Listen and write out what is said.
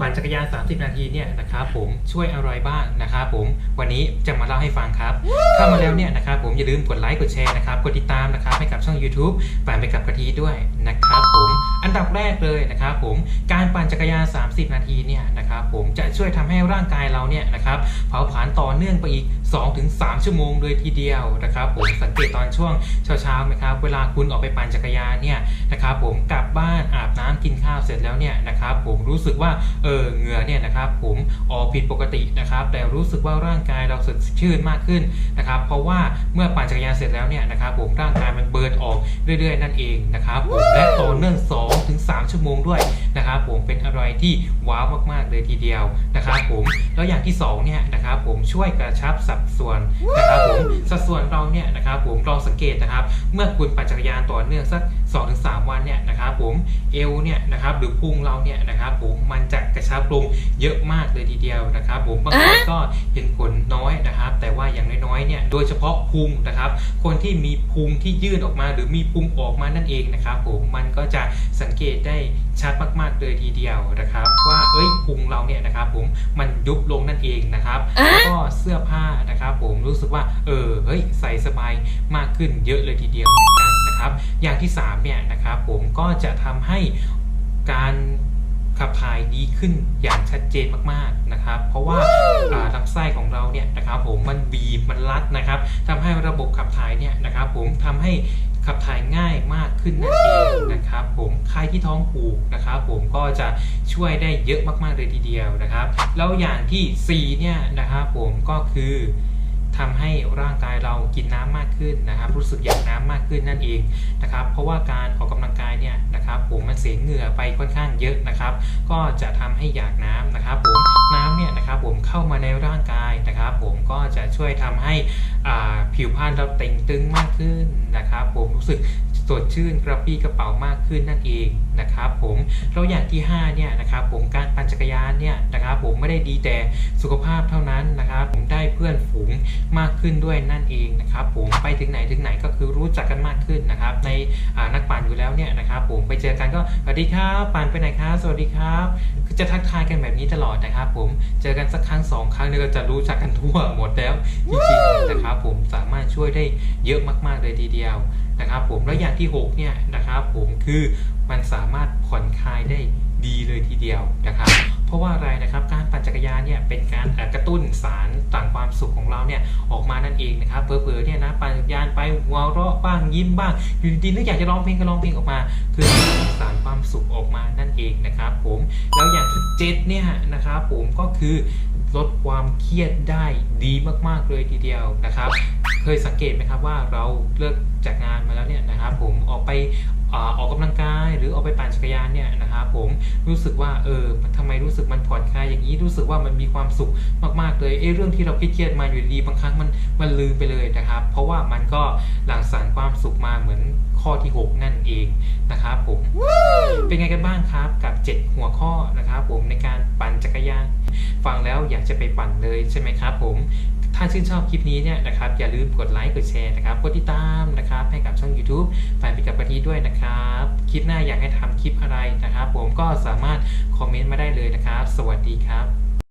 ปั่นจักรยาน 30 นาทีเนี่ยนะครับผมช่วยอะไรบ้างนะครับผมวันนี้จะมาเล่าให้ฟังครับ เข้ามาแล้วเนี่ยนะครับผมอย่าลืมกดไลค์กดแชร์นะครับกดติดตามนะครับให้กับช่อง YouTube ปั่นไปกับกะทิด้วยนะครับผมอันดับแรกเลยนะครับผมการปั่นจักรยาน 30 นาทีเนี่ยนะครับผมจะช่วยทำให้ร่างกายเราเนี่ยนะครับเผาผลาญต่อเนื่องไปอีก 2-3 ชั่วโมงเลยทีเดียวนะครับผมสังเกตตอนช่วงเช้าๆไหมครับเวลาคุณออกไปปั่นจักรยานเนี่ยนะครับผมกลับบ้านอาบน้ำกินข้าวเสร็จแล้วเนี่ยนะครับผมรู้สึกว่าเออเหงื่อเนี่ยนะครับผมออกผิดปกตินะครับ แต่รู้สึกว่าร่างกายเราสดชื่นมากขึ้นนะครับ เพราะว่าเมื่อปั่นจักรยานเสร็จแล้วเนี่ยนะครับ ผมร่างกายมันเบิร์นออกเรื่อย ๆ นั่นเองนะครับผมและต่อเนื่อง2ถึง3ชั่วโมงด้วยนะครับผมเป็นอะไรที่ว้าวมากๆเลยทีเดียวนะครับผมแล้วอย่างที่สองเนี่ยนะครับผมช่วยกระชับสัดส่วนนะครับ ผมสัดส่วนเราเนี่ยนะครับผมลองสังเกตนะครับ เมื่อคุณปั่นจักรยานต่อเนื่องสัก2-3 วันเนี่ยนะครับผมเอวเนี่ยนะครับหรือพุงเราเนี่ยนะครับผมมันจะกระชับลงเยอะมากเลยทีเดียวนะครับผมบางคนก็เห็นผลน้อยนะครับ แต่ว่าอย่างน้อยๆเนี่ยโดยเฉพาะพุงนะครับ คนที่มีพุงที่ยื่นออกมา หรือมีพุงออกมานั่นเองนะครับผมมันก็จะสัง เกตได้ชัดมากๆเลยทีเดียวนะครับ ว่าเอ้ยพุงเราเนี่ยนะครับผมมันยุบลงนั่นเองนะครับแล้วก็เสื้อผ้านะครับ ผมรู้สึกว่าเออเฮ้ยใส่สบายมากขึ้นเยอะเลยทีเดียวเหมือนกันนะครับ อย่างที่3เนี่ยนะครับ ผมก็จะทำให้การขับถ่ายดีขึ้นอย่างชัดเจนมากๆนะครับ เพราะว่าอ่าลำไส้ของเราเนี่ยนะครับ ผมมันบีบมันรัดนะครับทำให้ระบบขับถ่ายเนี่ยนะครับ ผมทำให้ ขับถ่ายง่ายมากขึ้นนั่นเองนะครับผมใครที่ท้องผูกนะครับผมก็จะช่วยได้เยอะมากๆเลยทีเดียวนะครับ แล้วอย่างที่ 4 เนี่ยนะครับผมก็คือทำให้ร่างกายเรากินน้ำมากขึ้นนะครับ รู้สึกอยากน้ำมากขึ้นนั่นเองนะครับ เพราะว่าการออกกำลังกายเนี่ยนะครับผมมันเสียเหงื่อไปค่อนข้างเยอะนะครับ ก็จะทำให้อยากน้ำนะครับ ผมน้ำเนี่ยนะครับผมเข้ามาในร่างกาย นะครับผมก็จะช่วยทำให้ผิวพรรณเราเต่งตึงมากขึ้นนะครับผมรู้สึกสดชื่นกระปรี้กระเป๋ามากขึ้นนั่นเองนะครับผมแล้วอย่างที่5เนี่ยนะครับผมการปั่นจักรยานเนี่ยนะครับผมไม่ได้ดีแต่สุขภาพเท่านั้นนะครับผมได้เพื่อนฝูงมากขึ้นด้วยนั่นเองนะครับผมไปถึงไหนถึงไหนก็คือรู้จักกันมากขึ้นนะครับในนักปั่นอยู่แล้วเนี่ยนะครับผมไปเจอกันก็สวัสดีครับปั่นไปไหนครับสวัสดีครับ จะทักทายกันแบบนี้ตลอดนะครับผมเจอกันสักครั้งสองครั้งเนี่ยก็จะรู้จักกันทั่วหมดแล้วจริงๆนะครับผมสามารถช่วยได้เยอะมากๆเลยทีเดียวนะครับผมแล้วอย่างที่หกเนี่ยนะครับผมคือมันสามารถผ่อนคลายได้ดีเลยทีเดียวนะครับเพราะว่าอะไรนะครับการปั่นจักรยานเนี่ยเป็นการกระตุ้นสารต่างความสุขของเราเนี่ยออกมานั่นเองนะครับเผลอๆเนี่ยนะปั่นจักรยานไปหัวเราะบ้างยิ้มบ้างอยู่ดีๆนึกอยากจะร้องเพลงก็ร้องเพลงออกมา คือสารความสุขออกมานั่นเองนะครับผม แล้วอย่างที่เจ็ดเนี่ยนะครับผมก็คือลดความเครียดได้ดีมากๆเลยทีเดียวนะครับ เคยสังเกตไหมครับว่าเราเลิกจากงานมาแล้วเนี่ยนะครับผมออกไปอ่าออกกำลังกายหรือออกไปปั่นจักรยานเนี่ยนะครับผมรู้สึกว่าเออทำไมรู้สึกมันผ่อนคลายอย่างนี้รู้สึกว่ามันมีความสุขมากๆเลยเอ้เรื่องที่เราเครียดๆมาอยู่ดีๆบางครั้งมันมันลืมไปเลยนะครับ เพราะว่ามันก็หลั่งสารความสุขมาเหมือนข้อที่ 6 นั่นเองนะครับผมเป็นไงกันบ้างครับกับ 7 หัวข้อนะครับผมในการปั่นจักรยาน ฟังแล้วอยากจะไปปั่นเลยใช่ไหมครับผมถ้าชื่นชอบคลิปนี้เนี่ยนะครับอย่าลืมกดไลค์กดแชร์นะครับกดติดตามนะครับให้กับช่อง YouTube แฟนไปกับปะทิด้วยนะครับคลิปหน้าอยากให้ทำคลิปอะไรนะครับ ผมก็สามารถคอมเมนต์มาได้เลยนะครับ สวัสดีครับ